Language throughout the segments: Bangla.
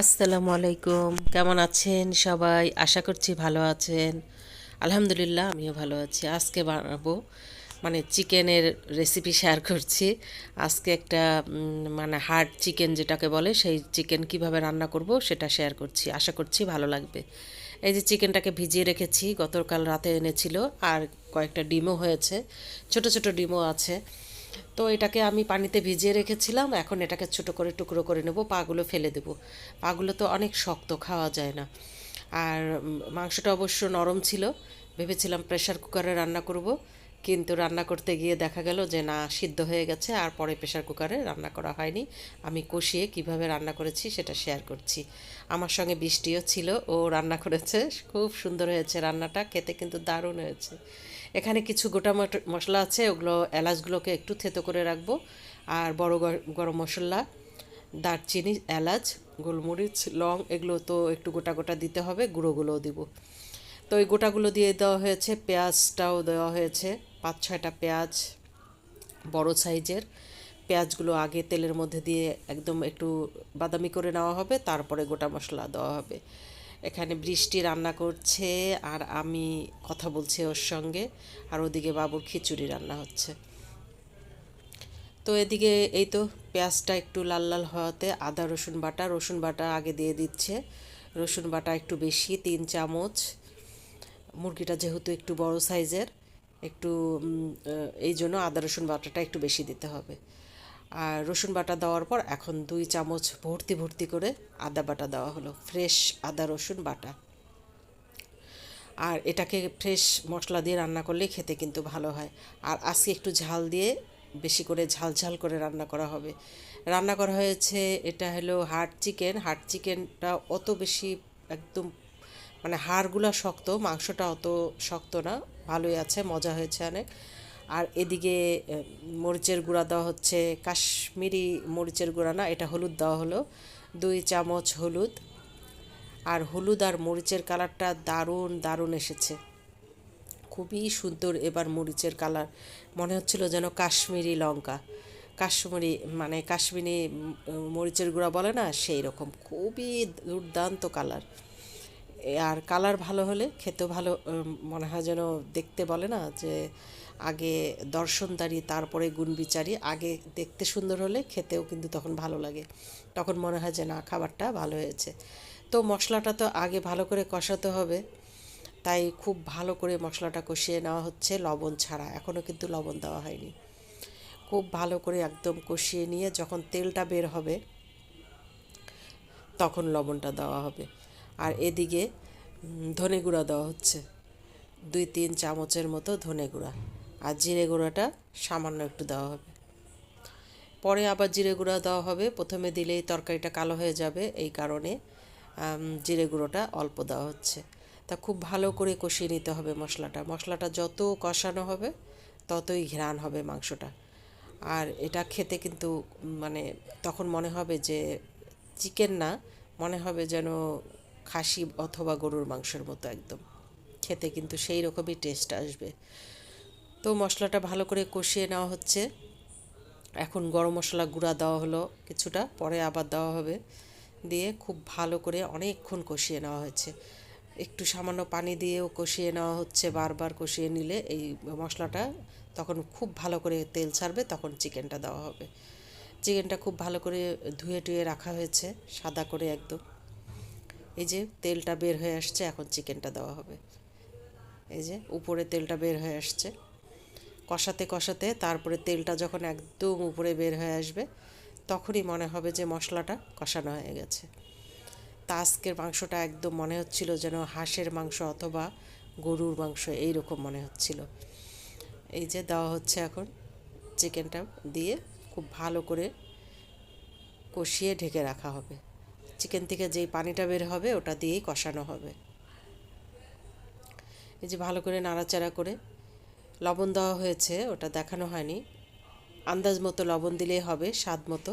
আসসালামু আলাইকুম। কেমন আছেন সবাই? আশা করছি ভালো আছেন। আলহামদুলিল্লাহ, আমিও ভালো আছি। আজকে বানাবো মানে চিকেনের রেসিপি শেয়ার করছি। আজকে একটা মানে হার্ড চিকেন যেটাকে বলে, সেই চিকেন কীভাবে রান্না করব সেটা শেয়ার করছি। আশা করছি ভালো লাগবে। এই যে চিকেনটাকে ভিজিয়ে রেখেছি, গতকাল রাতে এনেছিল, আর কয়েকটা ডিমও হয়েছে। ছোট ছোট ডিমও আছে। তো এটাকে আমি পানিতে ভিজিয়ে রেখেছিলাম, এখন এটাকে ছোট করে টুকরো করে নেব, পাগুলো ফেলে দেব। পাগুলো তো অনেক শক্ত, খাওয়া যায় না। আর মাংসটা অবশ্য নরম ছিল, ভেবেছিলাম প্রেশার কুকারে রান্না করব, কিন্তু রান্না করতে গিয়ে দেখা গেল যে না, সিদ্ধ হয়ে গেছে, আর পরে প্রেশার কুকারে রান্না করা হয়নি। আমি কষিয়ে কীভাবে রান্না করেছি সেটা শেয়ার করছি। আমার সঙ্গে বৃষ্টিও ছিল, ও রান্না করেছে, খুব সুন্দর হয়েছে রান্নাটা, খেতে কিন্তু দারুণ হয়েছে। এখানে কিছু গোটা মশলা আছে, ওগুলো এলাচগুলোকে একটু থেতো করে রাখব। আর বড় গরম মশলা, দারচিনি, এলাচ, গোলমরিচ, লং, এগুলো তো একটু গোটা গোটা দিতে হবে, গুঁড়োগুলোও দিব। তো এই গোটাগুলো দিয়ে দেওয়া হয়েছে, পেঁয়াজটাও দেওয়া হয়েছে, পাঁচ ছয়টা পেঁয়াজ, বড় সাইজের। পেঁয়াজগুলো আগে তেলের মধ্যে দিয়ে একদম একটু বাদামি করে নেওয়া হবে, তারপরে গোটা মশলা দেওয়া হবে। এখানে বৃষ্টি রান্না করছে আর আমি কথা বলছি ওর সঙ্গে আর ওদিকে বাবুর খিচুড়ি রান্না হচ্ছে। তো এদিকে এই তো পেঁয়াজটা একটু লাল লাল হওয়াতে আদা, রসুন বাটা রসুন বাটা আগে দিয়ে দিচ্ছে। রসুন বাটা একটু বেশি, তিন চামচ। মুরগিটা যেহেতু একটু বড় সাইজের, একটু এই জন্য আদা, রসুন বাটাটা একটু বেশি দিতে হবে। আর রসুন বাটা দেওয়ার পর এখন দুই চামচ ভর্তি ভর্তি করে আদা বাটা দেওয়া হলো, ফ্রেশ আদা রসুন বাটা। আর এটাকে ফ্রেশ মশলা দিয়ে রান্না করলে খেতে কিন্তু ভালো হয়। আর আজকে একটু ঝাল দিয়ে বেশি করে ঝাল ঝাল করে রান্না করা হবে। রান্না করা হয়েছে, এটা হলো হার্ড চিকেন। হার্ড চিকেনটা অত বেশি একদম মানে হাড়গুলো শক্ত, মাংসটা অত শক্ত না, ভালোই আছে, মজা হয়েছে অনেক। আর এদিকে মরিচের গুঁড়া দেওয়া হচ্ছে, কাশ্মীরি মরিচের গুঁড়া না, এটা হলুদ দেওয়া হলো। দুই চামচ হলুদ। আর হলুদ আর মরিচের কালারটা দারুণ দারুণ এসেছে। খুবই সুন্দর এবার মরিচের কালার। মনে হচ্ছিল যেন কাশ্মীরি লঙ্কা। কাশ্মীরি মানে কাশ্মীরি মরিচের গুঁড়া বলে না, সেই রকম। খুবই দুর্দান্ত কালার। আর কালার ভালো হলে, খেতেও ভালো মনে হয় যেন দেখতে বলে না যে আগে দর্শনদারি, তারপরে গুণবিচারী আগে দেখতে সুন্দর হলে খেতেও কিন্তু তখন ভালো লাগে। তখন মনে হয় যে, না, খাবারটা ভালো হয়েছে। তো মশলাটা তো আগে ভালো করে কষাতে হবে। তাই খুব ভালো করে মশলাটা কষিয়ে নেওয়া হচ্ছে লবণ ছাড়া। এখনও কিন্তু লবণ দেওয়া হয়নি। খুব ভালো করে একদম কষিয়ে নিয়ে যখন তেলটা বের হবে, তখন লবণটা দেওয়া হবে। আর এদিকে ধনে গুঁড়া দেওয়া হচ্ছে। দুই, তিন চামচের মতো ধনে গুঁড়া আর জিরে গুঁড়াটা সামান্য একটু দেওয়া হবে। পরে আবার জিরে গুঁড়া দেওয়া হবে। প্রথমে দিলেই তরকারিটা কালো হয়ে যাবে, এই কারণে জিরে গুঁড়োটা অল্প দেওয়া হচ্ছে। তা খুব ভালো করে কষিয়ে নিতে হবে মশলাটা। মশলাটা যত কষানো হবে, ততই ঘ্রাণ হবে মাংসটা। আর এটা খেতে কিন্তু মানে তখন মনে হবে যে চিকেন না, মনে হবে যেন খাসি অথবা গরুর মাংসের মতো একদম। খেতে কিন্তু সেই রকমই টেস্ট আসবে। তো মশলাটা ভালো করে কষিয়ে নেওয়া হচ্ছে। এখন গরম মশলা গুঁড়া দেওয়া হলো কিছুটা, পরে আবার দেওয়া হবে। দিয়ে খুব ভালো করে অনেকক্ষণ কষিয়ে নেওয়া হয়েছে। একটু সামান্য পানি দিয়েও কষিয়ে নেওয়া হচ্ছে বারবার কষিয়ে নিলে এই মশলাটা তখন খুব ভালো করে তেল ছাড়বে, তখন চিকেনটা দেওয়া হবে। চিকেনটা খুব ভালো করে ধুয়ে টুয়ে রাখা হয়েছে, সাদা করে একদম। এই যে তেলটা বের হয়ে আসছে, এখন চিকেনটা দেওয়া হবে। এই যে উপরে তেলটা বের হয়ে আসছে। কষাতে কষাতে তারপরে তেলটা যখন একদম উপরে বের হয়ে আসবে, তখনই মনে হবে যে মশলাটা কষানো হয়ে গেছে। তা আজকের মাংসটা একদম মনে হচ্ছিল যেন হাঁসের মাংস অথবা গরুর মাংস এই রকম মনে হচ্ছিল। এই যে দেওয়া হচ্ছে এখন চিকেনটা দিয়ে খুব ভালো করে কষিয়ে ঢেকে রাখা হবে। চিকেন থেকে যেই পানিটা বের হবে ওটা দিয়েই কষানো হবে। এই যে ভালো করে নাড়াচাড়া করে লবণ দেওয়া হয়েছে, ওটা দেখানো হয়নি। আন্দাজ মতো লবণ দিলেই হবে, স্বাদ মতো।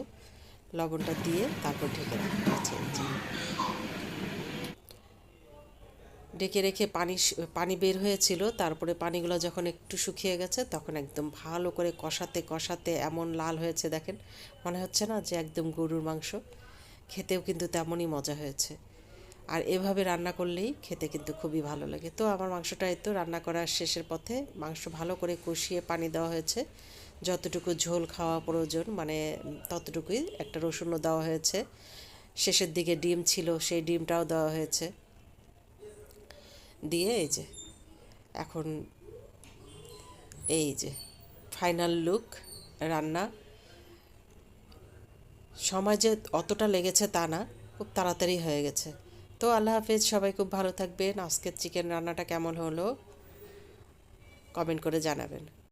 লবণটা দিয়ে তারপর ঢেকে রাখা হয়েছে ঢেকে রেখে পানি পানি বের হয়েছিল, তারপরে পানিগুলো যখন একটু শুকিয়ে গেছে, তখন একদম ভালো করে কষাতে কষাতে এমন লাল হয়েছে, দেখেন। মনে হচ্ছে না যে একদম গরুর মাংস। খেতেও কিন্তু তেমনই মজা হয়েছে। আর এভাবে রান্না করলেই খেতে কিন্তু খুবই ভালো লাগে। তো আমার মাংসটা তো রান্না করার শেষের পথে মাংস ভালো করে কষিয়ে পানি দেওয়া হয়েছে। যতটুকু ঝোল খাওয়া প্রয়োজন মানে ততটুকুই একটা রসুনও দেওয়া হয়েছে। শেষের দিকে ডিম ছিল, সেই ডিমটাও দেওয়া হয়েছে। দিয়ে এই যে, এখন এই যে ফাইনাল লুক রান্না। সময় যে অতটা লেগেছে তা না, খুব তাড়াতাড়ি হয়ে গেছে। তো আল্লাহ হাফেজ, সবাই খুব ভালো থাকবেন। আজকের চিকেন রান্নাটা কেমন হলো? কমেন্ট করে জানাবেন।